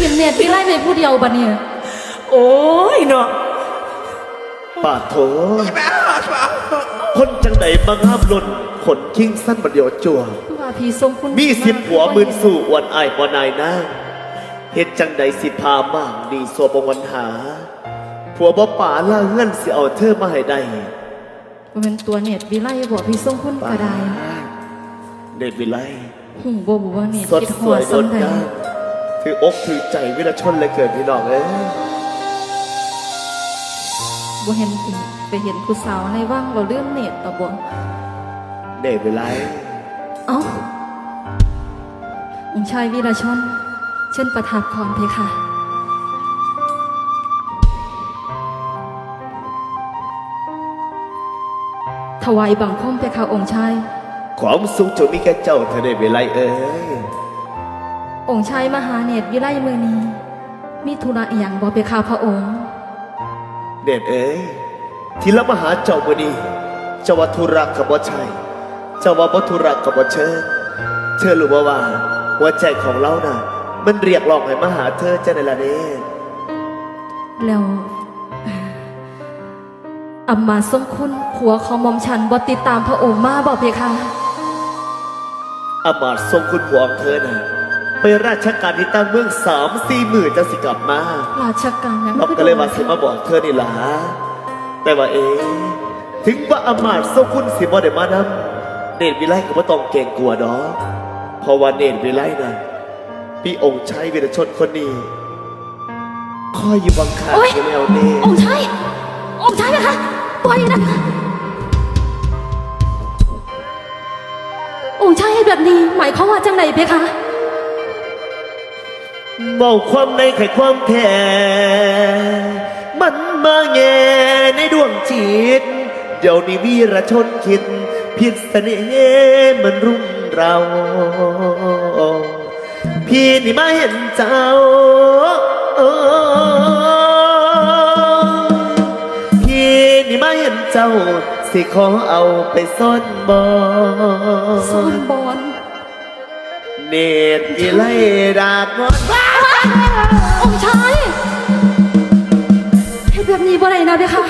กินเน็ตวิไลไปผู้เดียวบัดเนี่ยโอ้ยเนาะปาดโถคนจังไหนบางห้ามหล่นขนคิงสั้นบัดเดียวจัวว่าพี่ทรงคุณมีสิบหัวหมื่นสู่อวนอายบ่นายนางเฮ็ดจังใดสิพาม่างดีสัวบงวันหา ผัวบ่ป่าล่าเงื่อนสิเอาเธอมาให้ได้ว่าเป็นตัวเน็ตวิไลบอกพี่ทรงคุณก็ได้เดชวิไลหูบ่บูว่าเน็ตสดคิดสหัววยงซ้ำดใดงาม ถืออกถือใจวิรชนเลยเกิดพี่น้องเอ้ยบ่เห็นอีกไปเห็นผู้สาวในว่างเราเรื่องเน็ตต่อบ่เดชวิไลเอ้าองค์ชายวีรชน เชิญประทับพรเพคะถวายบังคมเพคะองค์ชาย ความสุขจะมีแก่เจ้าเธอเดชวิไลเอ้ย องค์ชายมหาเนตรวิไลมือนี้ มีธุระอหย่างบ่เพคะพระองค์ เดชเอ้ยที่ละมาหาเจ้าบ่นี้เจ้าว่าธุระกับบ่ใช่เจ้าว่าบ่ธุระกับบ่เชิญเธอรู้บ่ว่าหัวใจของเราน่ะ มันเรียกร้องให้มาหาเธอจะได้ละเด้แล้วเอ่ออำมาตย์ทรงคุณผัวของหมอมฉันบ่ติดตามพระองค์มาบ่เพคะอามาตย์ทรงคุณผัวของเธอน่ะ ไปราชการที่ตั้งเมืองสามสี่หมื่นจะสิกลับมาราชการยังเราก็เลยมาสิมาบอกเธอนี่ล่ะแต่ว่าเอ๊ะถึงว่าอามาตย์ทรงคุณสิบ่ได้มานำเนตรวิไลก็บ่ต้องเก่งกลัวดอกเพราะว่าเนตรวิไลน่ะพี่องค์ชายวีรชนคนนี้คอยอยู่บังคับโอ๊ยอยู่แล้วนี่องค์ชายองค์ชายนะคะปล่อยนะคะองค์ชายให้แบบนี้หมายความว่าจังไหนเพคะ เบาความในไขความแท้มันมาแง่ในดวงจิต เดี๋ยวนี้วีรชนคิด ผิดเสน่ห์มันรุ่มเรา พี่นี่มาเห็นเจ้า พี่นี่มาเห็นเจ้า สิขอเอาไปซ่อนบอซ่อนบอลเนตรอีไลดากงอน องค์ชายให้แบบนี้บ่ได้นะเพคะ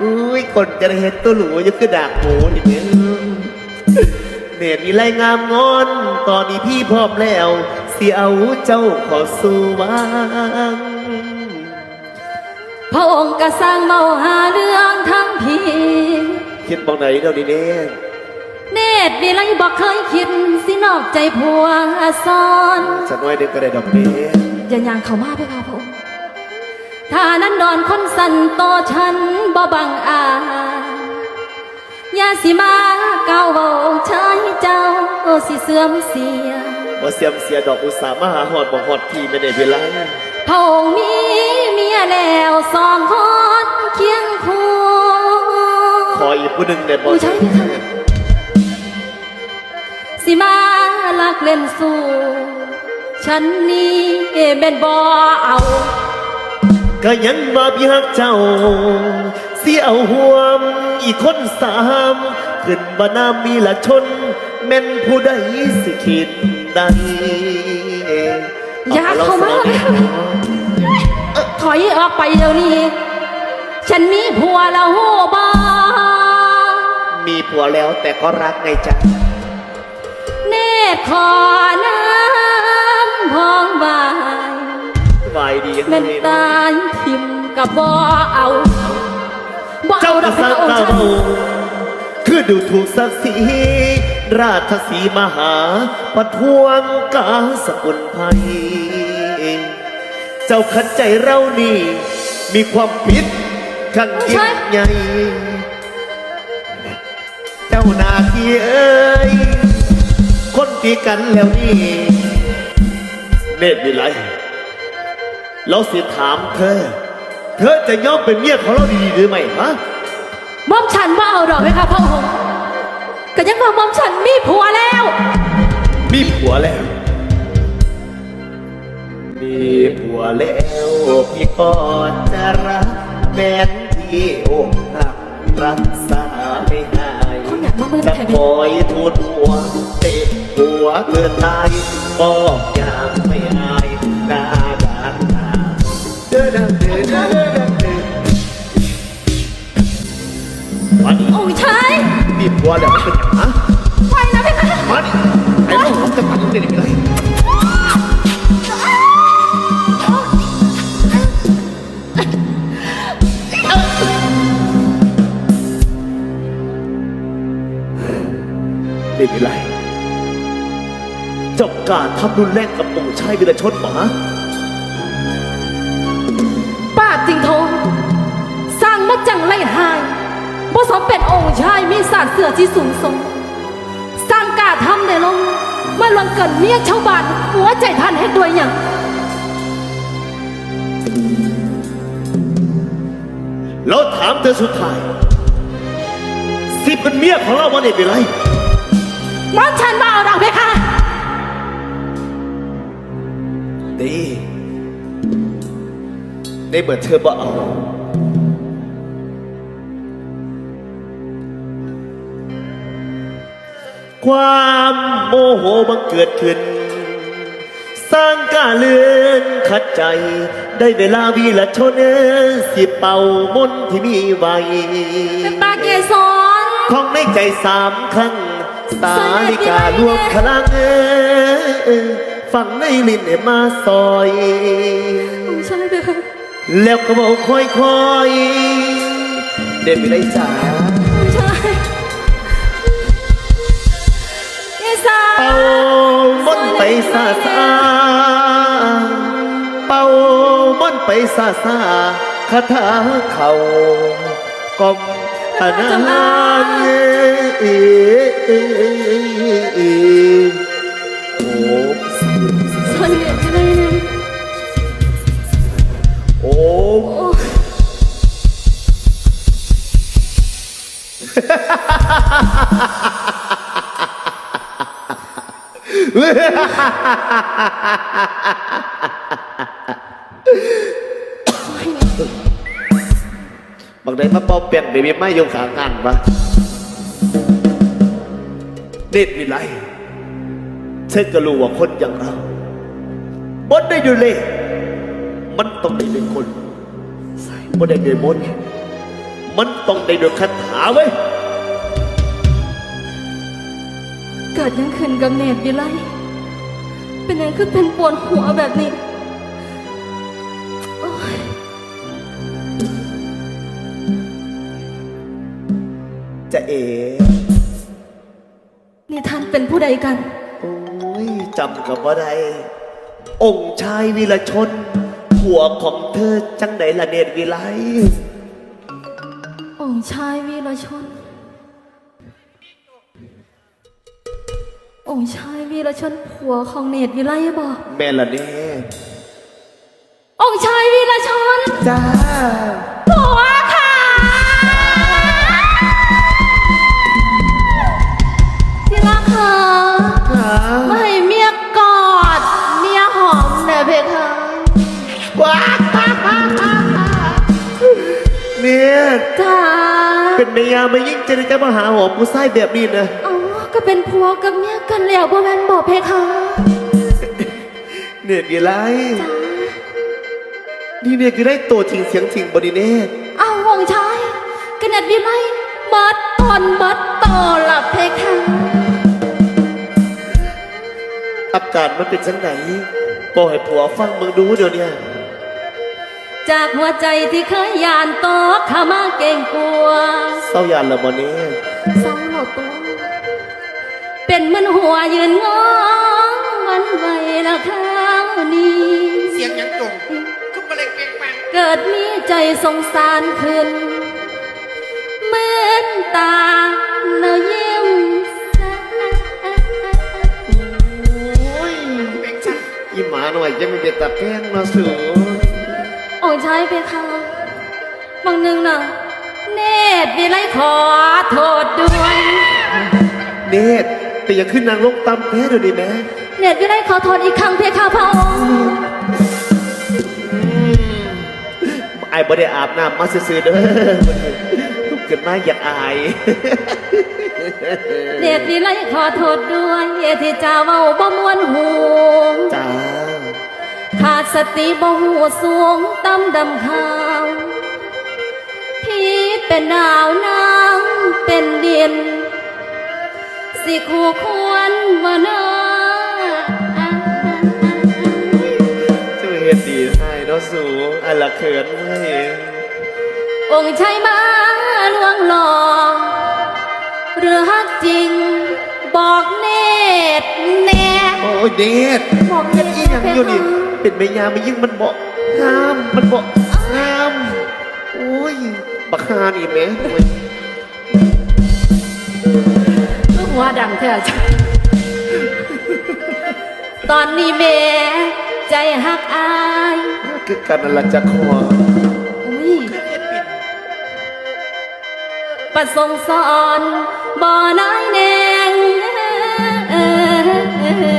อุ้ยคนจะได้เห็นตัวหลูยังคือดากหมูอย่างนี้เนตรอีไลงามงอน ตอนนี้พี่พร้อมแล้วสิเอาเจ้าเขอสู่วังพระองค์ก็สร้างเมาหาเรื่องทั้งพี่คิดบองไหนเดี๋ยวนี้เน่เนตรวิไลบอกเคยคิดสินอกใจผัวซ้อนฉันน้อยหนึงก็ได้ดอกเบี้ย อย่าย่างเข้ามาเพคะพระองค์ถ้านั้นนอนคนสันโตอฉันบ่บังอาจอย่าสิมาเก้าวเบาชายเจ้าสิเสื่อมเสียบ่เสียมเสียดอกอุตสาห์มาหาหอดบ่หอดพี่ไม่ได้เวลาพระองค์มีเมียแล้วสองคนเคียงคู่ขออีกผู้หนึ่งได้บ่ผู้ชายเพคะสิมาลักเล่นสู่ ฉันนี่เป็นบ่เอา ก็ยังมาพี่ฮักเจ้า เสียเอาห่วม อีกคนสามขึ้นบ่นามีละชน แม่นผู้ใดสิคิดได้อย่าเข้ามา ถอยออกไปเดี๋ยวนี้ ฉันมีผัวแล้วโหบามีผัวแล้วแต่ก็รักไงจ๊ะเนตรขอน้ำ พองบายสบายดีแม่นตายทิมกับบ่เอาบ่เอาเจ้าดก็อกสร้างพระองค์เก่าฉันคือดูถูกศักดิ์ศรีราชสีมหาประท้วงกาสกุลภัย เจ้าขัดใจเรานี่ มีความผิดขังยิ่งใหญ่ เจ้านาคีเอ้ย คนตีกันแล้วนี่ เนตรวิไลเราสิถามเธอ เธอจะยอมเป็นเมียของเราดีหรือไม่ฮะมอมฉันบ่เอาดอกไหมคะพระองค์ก็ยังว่ามอมฉันมีผัวแล้ว มีผัวแล้ว มีผัวแล้วพี่ก็จะรักแม้นที่อกหักรักษาไม่หายเขาอยาก มาเบจะป็นอยทุนหัวเตะหัวเกินตายก็อยางไม่อายหน้าด่านตาเดินเดินเดินเดินเดินมโอ้ยชายบีบหัวแล้วมันเป็นอย่างไรไปนะเพคะมันไอ้พวกจะปัดลูด็ไปเเด็กไปไรเจบการทำรุนแรงกับองค์ชายวิรชนหมาป้าจริงทองสร้างมาจังไรหายบ่สมเป็นองค์ชายมีศาสตร์เสือที่สูงส่งสร้างกล้าทำได้ลงมาลังเกินเมียชาวบ้านหัวใจท่านเฮ็ดด้วยหยังแล้วถามเธอสุดท้ายสิเป็นเมียของเราวันเด็กไปไร มอนฉันมาเอาดังเพคะดีในเมื่อเธอบ่เอาความโมโหบังเกิดขึ้น สร้างกาเลือนขัดใจ ได้เวลาวีละชนเอ้ยสิเป่ามนต์ที่มีไว้เป็นปาเกสรของในใจสามครั้ง สาลิการวมพลังเอ้ยฟังในลิ้นให้มาซอยองค์ชายเด้อแล้วก็บอกค่อยๆ เด็ดไปได้จ๋าองค์ชายเอสาเป่ามนต์ไปซาซาเป่ามนต์ไปซาซาคาถาเขากล่อม อนาเอ ได้เลยโอ้โอ้บางได้มาเป่าเปลี่ยนเบบี้ไม่ยงขางานปะเด็ดวิไลเธอก็รู้ว่าคนอย่างเราบดได้ดูเลย มันต้องได้เป็นคนบดได้ด้วยมนต์มันต้องได้ด้วยคาถาไว้ยเกิดยังขึ้นกับเนตรวิไลเป็นยังคือเป็นปวดหัวแบบนี้ จะเอ๋นี่ท่านเป็นผู้ใดกัน โอ้ยจำกับว่าใดองค์ชายวีรชนผัวของเธอจังไหนละเนตรวิไลองค์ชายวีรชน องค์ชายวีรชนผัวของเนตรวิไลบอกแม่ละเนตรองค์ชายวีรชน จ้า เนี่ยจ้าเป็นเมียมายิ่งจะได้จะมาหาหอมผู้ชายแบบนี้นะอ๋อก็เป็นผัวกับเมียกันแล้วบ่แม่นบอกเพคะเนี่ยมีไรนี่เนี่ยคือได้ตัวจริงเสียงจริงบริเนตรเอาวงชายกระเนัดวิไลบัดตอนบัดต่อหลับเพคะอาการมันเป็นจังไหนบอกให้ผัวฟังมึงดูเดี๋ยวเนี้ จากหัวใจที่เคยยานตอกขามาเก่งกลัว เศร้ายานละบอเนตรเศร้าโหลดตัว เป็นเหมันหัวยืนงอวันไหวละข้าวนี้ เสียงยังจงทุกมะเร็งเปลี่ยนแปลงเกิดมีใจสงสารขึ้นเหมือนตาเนยยิ้มแสโอ้ยเบ่งชันอีหมาหน่อยยังไม่เป็นตาแป้งเนาะสูโอ้ยใช่เพคะบางหนึ่งน่ะ เนตรวิไลขอโทษด้วย เนตรแต่อย่าขึ้นนางลงตำแท้เดี๋ยวนี้แม่เนตรวิไลขอโทษอีกครั้งเพคะพระองค์ไอ้บ่ได้อาบน้ำมาซื่อๆเด้อลุกขึ้นมาอยากอาย เนตรวิไลขอโทษด้วยที่เจ้าเว้าบ่มวนหูจ้า ขาดสติบ่หูสูงต่ำดำขาวพี่เป็นดาวนางเป็นดินสิคู่ควรบ่เนาะช่วยเฮ็ดดีให้เนาะสูอันละเขินเว้ยองค์ชายมาลวงหลอกหรือฮักจริงบอกเนตรแน่โอ้ยเดดบอกเฮ็ดอีหยังอยู่นี่ เป็นแม่ยาไม่ยิ่งมันบอกงามมันบอกงามโอ้ยบักฮานี่แหม่โอ้ยลูกหัวดังเถอะจ้ะตอนนี้แม่ใจฮักอายคือกันนั่นละจะขออุ้ยประสงค์สอนบ่น้อยแนงเอ้ย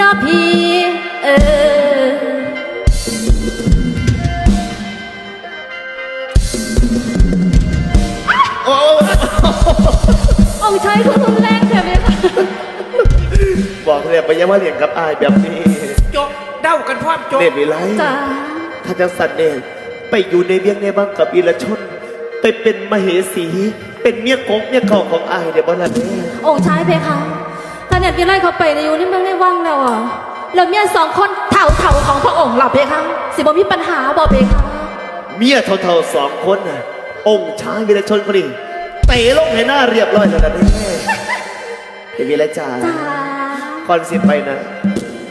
น้อพี่เออโอ้องค์ชายคือรุนแรงใช่ไหมคะบอกเลยไปยังว่าเลี้ยงกับอายแบบนี้จกเด้ากันพร้อมจกเด็ดวิไลจ้าถ้าจะสัตว์เดชไปอยู่ในเบียงในบ้างกับอีละชน ไปเป็นมเหสี เป็นเมียกงเมียเก่าของอายเดี๋ยวบ้านละแม่องค์ชายเพคะท่าน เนี่ยพี่ไล่เขาไปในอยู่นี่มันไม่ว่างแล้วอะแล้วเมียสองคนเถ่าเถ่าๆของพระองค์หลับเพคะสิบ่มีปัญหาบ่เพคะเมียเท่าๆสองคนน่ะองค์ชายวีรชนคนนี้เตะลงให้หน้าเรียบร้อยแล้วนะแม่เดี๋ยวมีอะไรจ้าจ้าก่อนสิไปนะ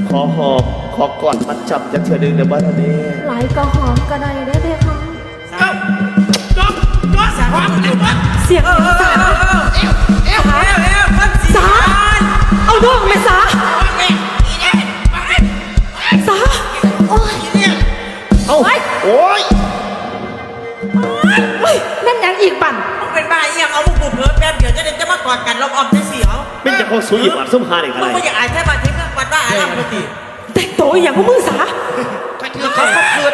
ขอหอมขอกอดมัดจำจะเธอหนึ่งเดี๋ยวบ้านละแม่ไหลก็หอมก็ได้ได้เพคะเอ้าจกจกสาพร้อมกันวะเสียงเออเออเออเอวเอวเอวเอวมันสีสา เอาดอกไหมสาเอ้ยอีเนี่ยไปสาโอ้ยอีเนี่ยเอ้าโอ๊ยโอ้ยเฮ้ยนั่นยังอีกปั่นมึงเป็นบ้าอีหยังเอามึงกูเพิ่มแป๊บเดียวจะได้จะมากอดกันลองออมได้เสียวเป็นจะเข้าสู่อีกบาทส้มหาหนึ่งอะมึไรงไม่อยากอายแค่มาทิ้งเรื่องวันว่าอารามปกติแต่งตัวอย่างพวกมึงสาไปเถือเขาเขาคืน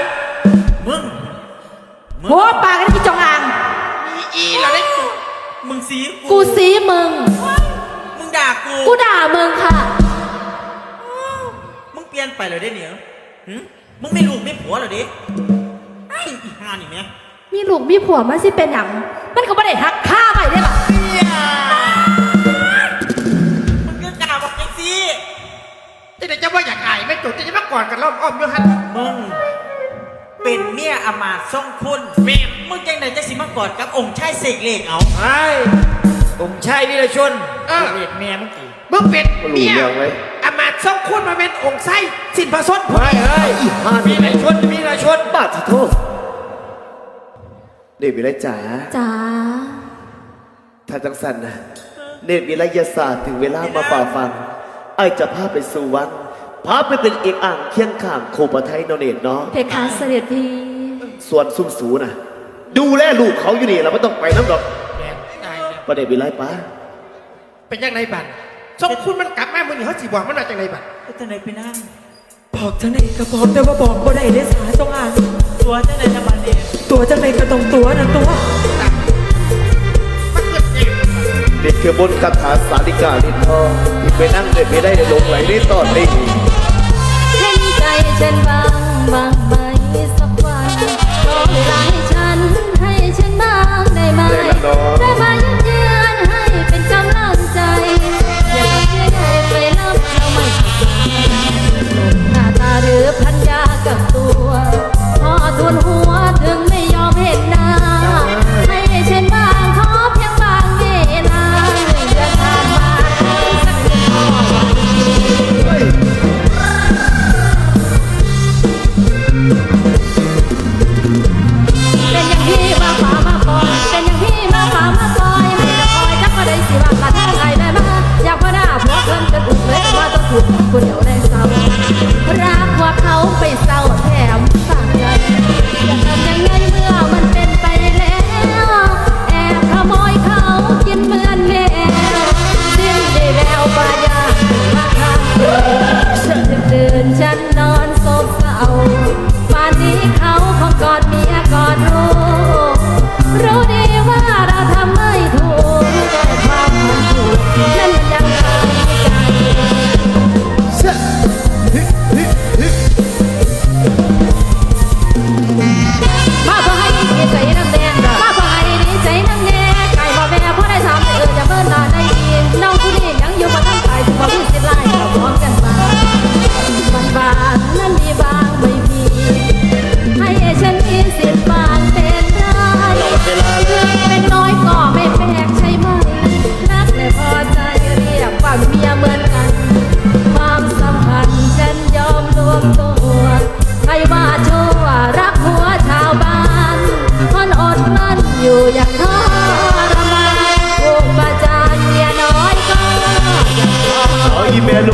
มึงหัวปากกันที่จองอ่างอีอีเหราได้กูมึงสีกูซีมึงมึงด่า กูกูด่ามึงค่ะ มึงเปลี่ยนไปเลยได้เนี่ยหึมึงไม่ลูกไม่ผัวเหรอดิไอ้อีห่านี่แม่มีลูกมีผัวมันสิเป็นหยังมันก็ไม่ได้หักค่าไปได้หรอเหี้ยมึงก็กล่าวบอกจังสิที่ไหนจะว่าอยากอายไม่จบจะมาก่อนกันล้อมอ้อมอยู่ฮันมึงเป็นเมียอำมาตย์ทรงคุณแม่มึงจังไหนจะสิมากอดกับองค์ชายเสกเหล็กเอา ไอ้ผมชายวิรชนเออ เด็กแม่เมื่อกี้ มึงเป็นมาหลูเมียเรื่องไว้อามาตย์ส่งคุณมาเป็นองค์ไส้สินพระสนเฮ้ยเฮ้ยอีห้ามีนี่ไรชนมีไรชนบาทที่โทษเด็กวิไลจ๋าจ้าถ้าจังสันนะเนตรวิไลยศาสตร์ถึงเวลามาฝ่าฟังไอ้จะพาไปสู่วัดพาไปเป็นเอกอ่างเคียงข้างโคปไทยเนอเนตรเนาะเพคะเสด็จพี่ส่วนซุ่มสูนะดูแลลูกเขาอยู่นี่เราไม่ต้องไปน้ำดอกแม่ตายแล้วประเด็นวิไลป้าเป็นยังไงบัตร ส่งคุณมันกลับมามึงนี่เขาจีบอกมันว่าจังไงบัตรก็จะไหนไปนั่งบอกจังไหนก็บอกแต่ว่าบอกบ่ได้เด้สาจองอ่างตัวจะไหนจะมาเนี่ยตัวจังไหนก็ต้องตัวนั่นตัวมันเกิดเองเด็กคือบนคาถาสาลิกาลินทองที่ไปนั่งเด็ดไม่ได้ในลงไหลในตอนนี้เห็นใจฉันบ้างบ้างไหมสักวันรอเวลาให้ฉันให้ฉันบ้างได้ไหมได้ละน้องได้ม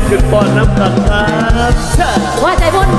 คือป้อนน้ำตาลครับว่าใจบุญ